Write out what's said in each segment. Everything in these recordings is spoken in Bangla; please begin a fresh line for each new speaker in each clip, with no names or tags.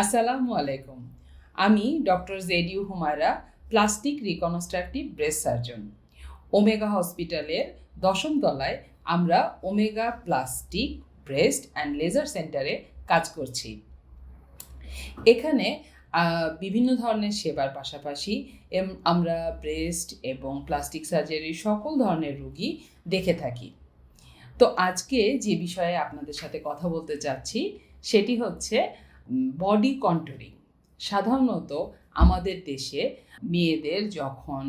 আসসালামু আলাইকুম। আমি doctor JDU Humaira, plastic reconstructive breast surgeon. Omega হসপিটালের দশম তলায় আমরা Omega plastic breast and laser সেন্টারে কাজ করছি। এখানে বিভিন্ন ধরনের সেবার পাশাপাশি আমরা ব্রেস্ট এবং প্লাস্টিক সার্জারি সকল ধরনের রুগী দেখে থাকি। তো আজকে যে বিষয়ে আপনাদের সাথে কথা বলতে চাচ্ছি, সেটি হচ্ছে বডি কন্ট্রোলিং সাধারণত আমাদের দেশে মেয়েদের যখন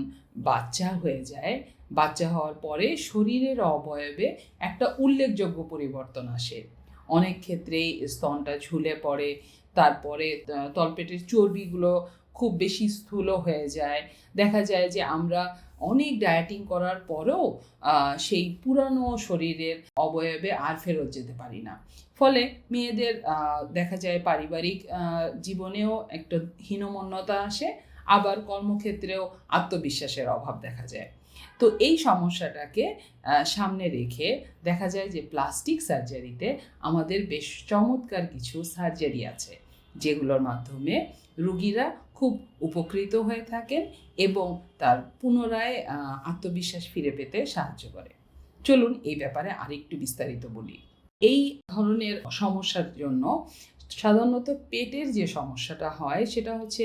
বাচ্চা হয়ে যায়, বাচ্চা হওয়ার পরে শরীরের অবয়বে একটা উল্লেখযোগ্য পরিবর্তন আসে। অনেক ক্ষেত্রেই স্তনটা ঝুলে পড়ে, তারপরে তলপেটের চর্বিগুলো খুব বেশি স্থূল হয়ে যায়। দেখা যায় যে আমরা অনেক ডায়েটিং করার পরেও সেই পুরানো শরীরের অবয়বে আর ফেরত যেতে পারি না। ফলে মেয়েদের দেখা যায় পারিবারিক জীবনেও একটা হীনমন্যতা আসে, আবার কর্মক্ষেত্রেও আত্মবিশ্বাসের অভাব দেখা যায়। তো এই সমস্যাটাকে সামনে রেখে দেখা যায় যে প্লাস্টিক সার্জারিতে আমাদের বেশ চমৎকার কিছু সার্জারি আছে। যেগুলোর মাধ্যমে রুগীরা খুব উপকৃত হয়ে থাকেন এবং তার পুনরায় আত্মবিশ্বাস ফিরে পেতে সাহায্য করে। চলুন এই ব্যাপারে আরেকটু বিস্তারিত বলি। এই ধরনের সমস্যার জন্য সাধারণত পেটের যে সমস্যাটা হয়, সেটা হচ্ছে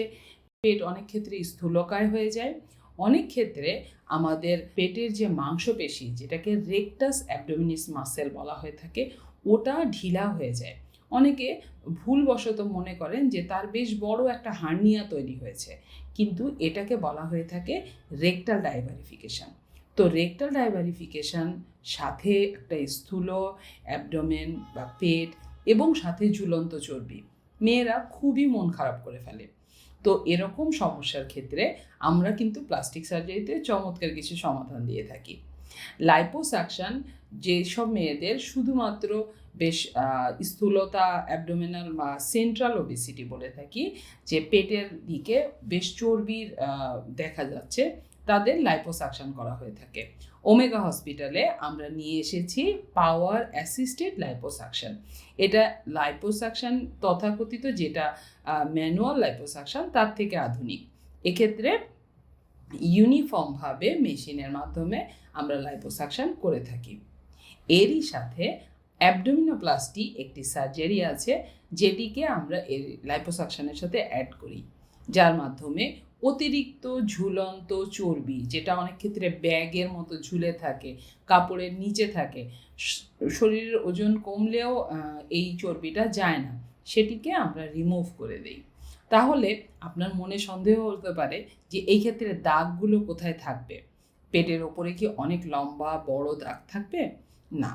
পেট অনেক ক্ষেত্রে স্থূলকায় হয়ে যায়। অনেক ক্ষেত্রে আমাদের পেটের যে মাংসপেশি, যেটাকে রেকটাস অ্যাবডোমিনিস মাসেল বলা হয়ে থাকে, ওটা ঢিলা হয়ে যায়। অনেকে ভুলবশত মনে করেন যে তার বেশ বড় একটা হার্নিয়া তৈরি হয়েছে। কিন্তু এটাকে বলা হয়ে থাকে রেকটাল ডাইভারিফিকেশন। তো রেকটাল ডাইভারিফিকেশন সাথে একটা স্থূল অ্যাবডোমেন বা পেট এবং সাথে ঝুলন্ত চর্বি। মেয়েরা খুবই মন খারাপ করে ফেলে। তো এরকম সমস্যার ক্ষেত্রে আমরা কিন্তু প্লাস্টিক সার্জারিতে চমৎকার কিছু সমাধান দিয়ে থাকি। লাইপোসাকশন যেসব মেয়েদের শুধুমাত্র বেশ স্থূলতা অ্যাবডোমিনাল বা সেন্ট্রাল ওবেসিটি বলে থাকি, যে পেটের দিকে বেশ চর্বির দেখা যাচ্ছে, তাদের লাইপোসাকশন করা হয়ে থাকে। ওমেগা হসপিটালে আমরা নিয়ে এসেছি পাওয়ার অ্যাসিস্টেড লাইপোসাকশন এটা লাইপোসাকশন তথাকথিত যেটা ম্যানুয়াল লাইপোসাকশন তার থেকে আধুনিক। এক্ষেত্রে ইউনিফর্মভাবে মেশিনের মাধ্যমে আমরা লাইপোসাকশন করে থাকি। এরই সাথে অ্যাবডোমিনোপ্লাস্টি একটি সার্জারি আছে, যেটিকে আমরা এর লাইপোসাকশনের সাথে অ্যাড করি, যার মাধ্যমে অতিরিক্ত ঝুলন্ত চর্বি, যেটা অনেক ক্ষেত্রে ব্যাগের মতো ঝুলে থাকে, কাপড়ের নিচে থাকে শরীরের ওজন কমলেও এই চর্বিটা যায় না, সেটিকে আমরা রিমুভ করে দেই। তাহলে আপনার মনে সন্দেহ হতে পারে যে এই ক্ষেত্রে দাগগুলো কোথায় থাকবে? পেটের ওপরে কি অনেক লম্বা, বড় দাগ থাকবে? না।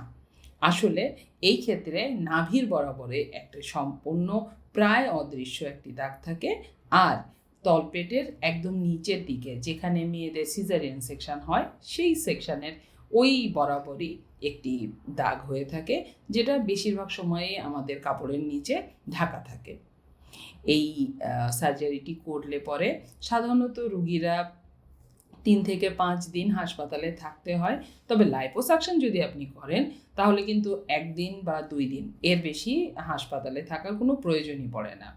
আসলে এই ক্ষেত্রে নাভির বরাবরে একটা সম্পূর্ণ, প্রায় অদৃশ্য একটি দাগ থাকে আর তলপেটের একদম নিচের দিকে যেখানে মেয়েদের সিজারিয়ান সেকশন হয়, সেই সেকশনের ওই বরাবরই একটি দাগ হয়ে থাকে, যেটা বেশিরভাগ সময়ে আমাদের কাপড়ের নিচে ঢাকা থাকে। এই সার্জারিটি করলে পরে সাধারণত রুগীরা তিন থেকে পাঁচ দিন হাসপাতালে থাকতে হয়। তবে লাইপোসাকশন যদি আপনি করেন, তাহলে কিন্তু একদিন বা দুই দিন এর বেশি হাসপাতালে থাকার কোনো প্রয়োজনই পড়ে না।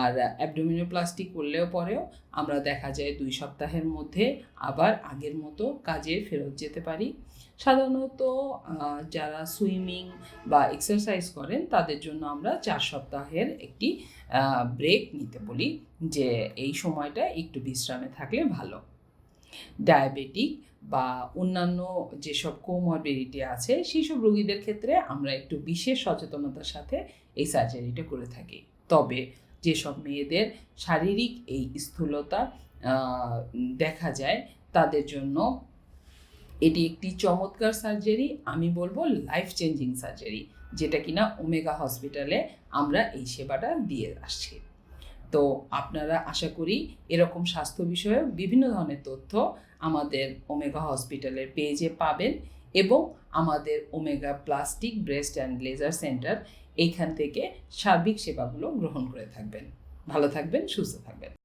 আর অ্যাবডোমিনোপ্লাস্টি করলেও পরেও আমরা দেখা যায় দুই সপ্তাহের মধ্যে আবার আগের মতো কাজে ফেরত যেতে পারি। সাধারণত যারা সুইমিং বা এক্সারসাইজ করেন, তাদের জন্য আমরা চার সপ্তাহের একটি ব্রেক নিতে বলি, যে এই সময়টা একটু বিশ্রামে থাকলে ভালো। ডায়াবেটিক বা অন্যান্য যেসব কোমরবিডিটি আছে সেই সব রোগীদের ক্ষেত্রে আমরা একটু বিশেষ সচেতনতার সাথে এই সার্জারিটা করে থাকি। তবে যেসব মেয়েদের শারীরিক এই স্থূলতা দেখা যায়, তাদের জন্য এটি একটি চমৎকার সার্জারি আমি বলব লাইফ চেঞ্জিং সার্জারি যেটা কিনা ওমেগা হসপিটালে আমরা এই সেবাটা দিয়ে আসছি। তো আপনারা আশা করি এরকম স্বাস্থ্য বিষয়ে বিভিন্ন ধরনের তথ্য আমাদের ওমেগা হসপিটালের পেজে পাবেন এবং আমাদের Omega plastic breast and laser centre এইখান থেকে সার্বিক সেবাগুলো গ্রহণ করে থাকবেন। ভালো থাকবেন সুস্থ থাকবেন।